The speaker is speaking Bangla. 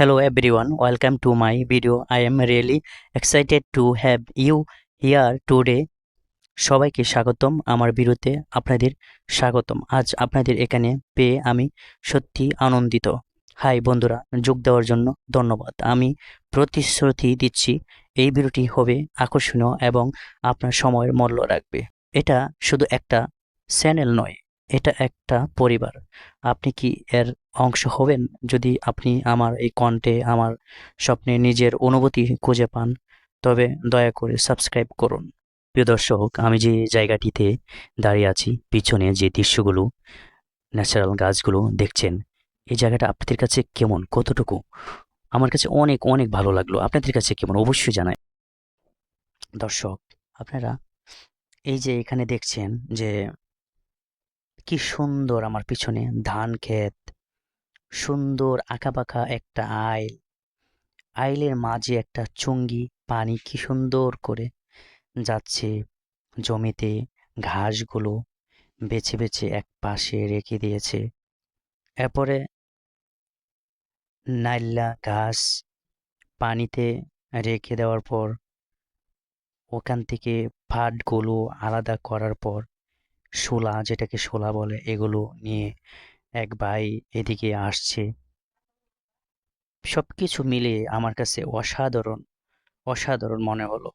Hello everyone, welcome to my video. I am really excited to have you here today. সবাইকে স্বাগতম আমার বিরুদ্ধে আপনাদের স্বাগতম। আজ আপনাদের এখানে পেয়ে আমি সত্যি আনন্দিত। হাই বন্ধুরা যোগ দেওয়ার জন্য ধন্যবাদ। আমি প্রতিশ্রুতি দিচ্ছি এই ভিডিওটি হবে আকর্ষণীয় এবং আপনার সময়ের মূল্য রাখবে। এটা শুধু একটা চ্যানেল নয় এটা একটা পরিবার। আপনি কি এর অংশ হবেন যদি আপনি আমার এই কণ্ঠে আমার স্বপ্নে নিজের অনুভূতি খুঁজে পান, তবে দয়া করে সাবস্ক্রাইব করুন। প্রিয় দর্শক, আমি যে জায়গাটিতে দাঁড়িয়ে আছি, পিছনে যে দৃশ্যগুলো, ন্যাচারাল গাছগুলো দেখছেন, এই জায়গাটা আপনাদের কাছে কেমন? কতটুকু? আমার কাছে অনেক অনেক ভালো লাগল। আপনাদের কাছে কেমন? অবশ্যই জানাই। দর্শক, আপনারা এই যে এখানে দেখছেন যে, কি সুন্দর আমার পিছনে ধান ক্ষেত সুন্দর আঁকাবাঁকা একটা আইল। আইলের মাঝে একটা চুঙ্গি পানি কি সুন্দর করে যাচ্ছে জমিতে, ঘাসগুলো বেছে বেছে এক পাশে রেখে দিয়েছে। এরপরে নাইল্লা ঘাস পানিতে রেখে দেওয়ার পর, ওখান থেকে ফাটগুলো আলাদা করার পর, শোলা যেটাকে শোলা বলে, এগুলো নিয়ে এক ভাই এদিকে আসছে। সবকিছু মিলিয়ে আমার কাছে অসাধারণ অসাধারণ মনে হলো।